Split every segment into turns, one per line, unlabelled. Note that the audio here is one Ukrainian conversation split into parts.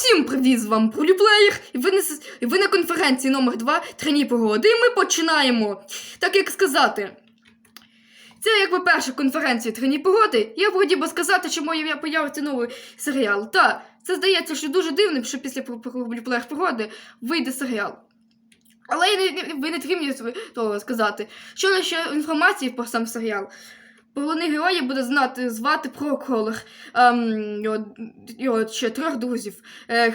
Всім привіт з вами Проліплеєр, і ви, на, і ви на конференції номер 2 Трені погоди, і ми починаємо. Так як сказати. Це якби перша конференція Трені погоди. Я б хотів би сказати, чому я появиться новий серіал. Та, це здається, що дуже дивним, що після Проліплеєр погоди вийде серіал. Але я не, ви не трібні того сказати. Що ще інформації про сам серіал? Головний герой буде знати звати Проколер, ем, його, його ще трьох друзів: е,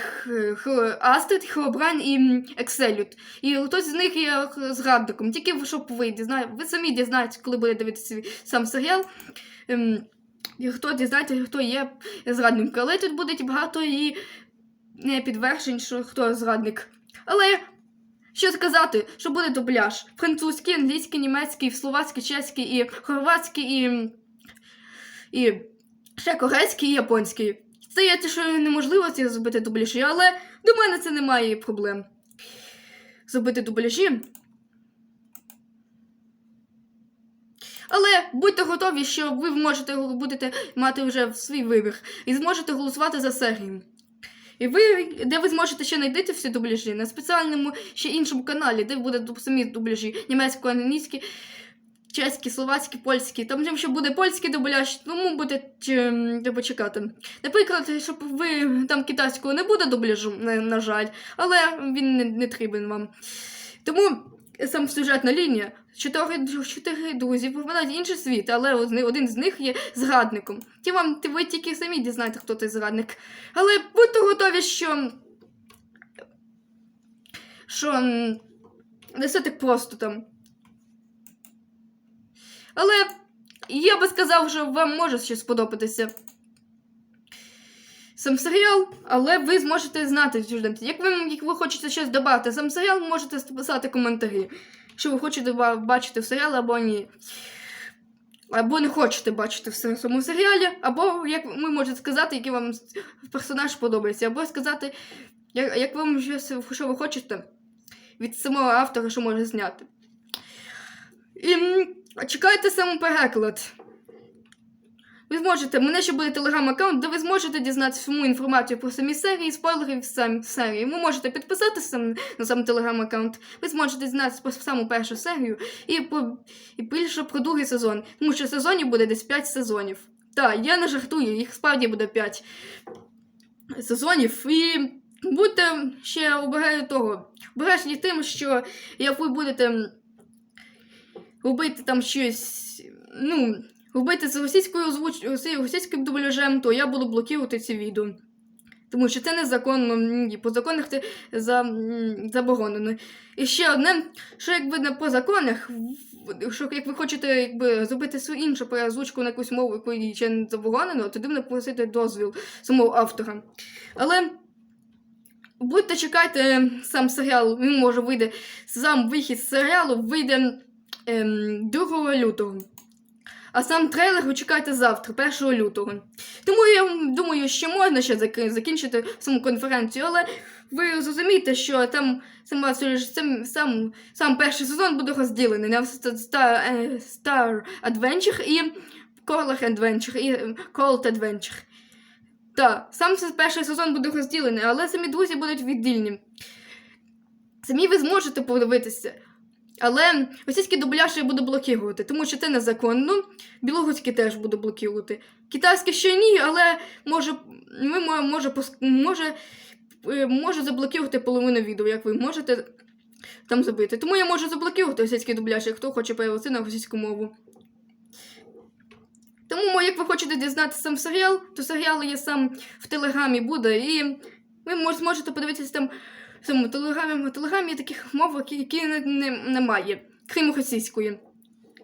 Астрид, Хеобрайн і Екселют. І хтось з них є зрадником, тільки щоб вийде. Знає, ви самі дізнаєтесь, коли буде дивитися сам серіал. Ем, і хто дізнається, хто є зрадником. Але тут буде багато і не підтверджень, що хто зрадник. Але що сказати, що буде дубляж? Французький, англійський, німецький, словацький, чеський, і хорватський, і, і ще корейський і японський. Здається, що неможливо ці зробити дубляжі, але до мене це немає проблем. Зробити дубляжі. Але будьте готові, що ви можете будете мати вже свій вибір і зможете голосувати за серію. І ви, де ви зможете ще знайти всі дубляжі на спеціальному ще іншому каналі, де буде самі дубляжі німецько англійські чеські, словацькі, польські. Там ще буде польський дубляж, тому буде почекати. треба чекати. Наприклад, щоб ви там китайського не буде дубляжу, на жаль, але він не, не потрібен вам. Тому сам сюжетна лінія. Чотири, чотири друзі попадають в інший світ, але один з них є зрадником. Ті вам ви тільки самі дізнаєте, хто той зрадник. Але будьте готові, що. Що. Не все так просто там. Але я би сказав, що вам може ще сподобатися сам серіал, але ви зможете знати, студенти. Як ви, як ви хочете щось додати сам серіал, можете писати коментарі. Що ви хочете бачити в серіалі або ні. Або не хочете бачити в самому серіалі, або як ви можете сказати, який вам персонаж подобається, або сказати, як, як вам щось, що ви хочете від самого автора, що може зняти. І чекайте сам переклад. Ви зможете, мене ще буде телеграм-аккаунт, де ви зможете дізнатися всю інформацію про самі серії, спойлери в самі серії. Ви можете підписатися на сам телеграм-аккаунт. Ви зможете дізнатися про саму першу серію і, по, і більше про другий сезон. Тому що сезонів буде десь 5 сезонів. Так, я не жартую, їх справді буде 5 сезонів. І будьте ще обережні того. Обережні тим, що як ви будете робити там щось, ну, робити з російською озвуч... російським дубляжем, то я буду блокувати ці відео. Тому що це незаконно, ні, по законах це за... заборонено. І ще одне, що якби не по законах, що як ви хочете якби, зробити свою іншу переозвучку на якусь мову, яку ще не заборонено, то потрібно просити дозвіл самого автора. Але будьте чекайте сам серіал, він може вийде, сам вихід серіалу вийде ем, 2 лютого. А сам трейлер ви чекайте завтра, 1 лютого. Тому я думаю, що можна ще закінчити саму конференцію, але ви зрозумієте, що там сама сам, сам, сам перший сезон буде розділений на Star, е, Star Adventure і Color Adventure і е, Cold Adventure. Так, сам перший сезон буде розділений, але самі друзі будуть віддільні. Самі ви зможете подивитися. Але російський дубляж я буду блокувати, тому що це незаконно. Білоруський теж буду блокувати. Китайський ще ні, але може, ми мо- може, може, е, заблокувати половину відео, як ви можете там зробити. Тому я можу заблокувати російський дубляж, як хто хоче перевести на російську мову. Тому, як ви хочете дізнатися сам серіал, то серіал є сам в телеграмі буде, і ви зможете подивитися там цьому телеграмі. Телеграмі таких мов, які, які не, не, немає, крім російської.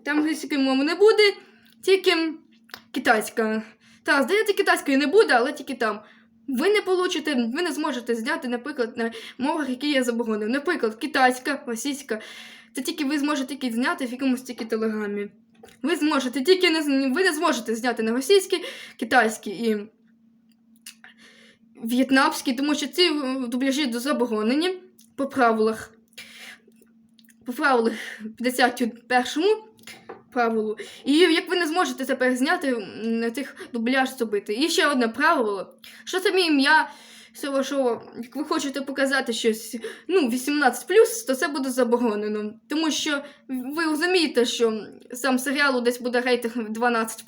Там російської мови не буде, тільки китайська. Та, здається, китайської не буде, але тільки там. Ви не получите, ви не зможете зняти, наприклад, на мовах, які я заборонив. Наприклад, китайська, російська. Це тільки ви зможете тільки зняти в якомусь тільки телеграмі. Ви зможете тільки не ви не зможете зняти на російській, китайській і в'єтнамській, тому що ці е, дубляжі заборонені по правилах. По правилах 51-му правилу. І як ви не зможете це перезняти м, на тих дубляж зробити. І ще одне правило, що самі ім'я що, що як ви хочете показати щось ну, 18 то це буде заборонено. Тому що ви розумієте, що сам серіал десь буде рейтинг 12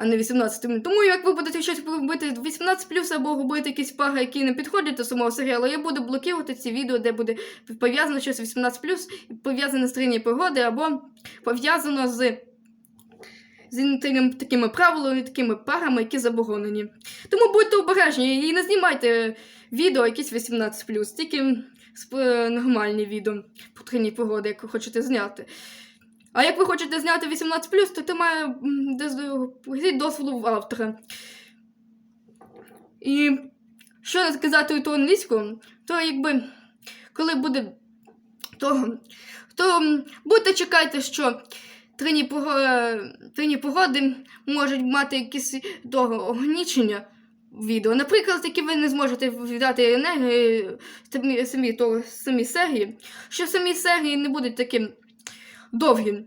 а не 18. Тому як ви будете щось робити 18 або робити якісь пари, які не підходять до самого серіалу, я буду блокувати ці відео, де буде пов'язано щось 18 пов'язане з трійні пригоди, або пов'язано з. З такими правилами, такими парами, які заборонені. Тому будьте обережні і не знімайте відео якісь 18 тільки нормальні відео про трійні пригоди, як хочете зняти. А як ви хочете зняти 18 то ти має дозволу автора. І що сказати ту англійську, то якби коли буде того, то будьте чекайте, що трійні погоди можуть мати якісь того ограничення відео. Наприклад, які ви не зможете віддати енергії самі, самі серії, що самі серії не будуть таким довгі.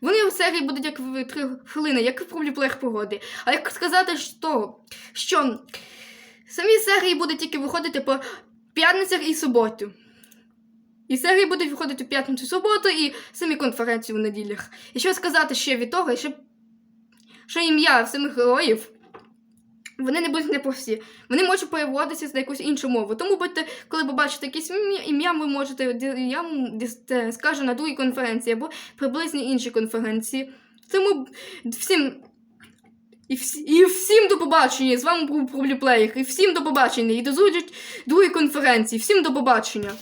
Вони в серії будуть як три хвилини, як в пробліплеєр погоди. А як сказати того, що самі серії будуть тільки виходити по п'ятницях і суботу. І серії будуть виходити в п'ятницю і самі конференції в неділях. І що сказати ще від того, що, що ім'я самих героїв. Вони не будуть непрості. Вони можуть переводитися на якусь іншу мову. Тому будьте, коли побачите якесь ім'я, ви можете я десь на другій конференції або приблизно іншій конференції. Тому всім. І, всі, і всім до побачення. З вами був Пробліплеєр. І всім до побачення. І до другої конференції. Всім до побачення.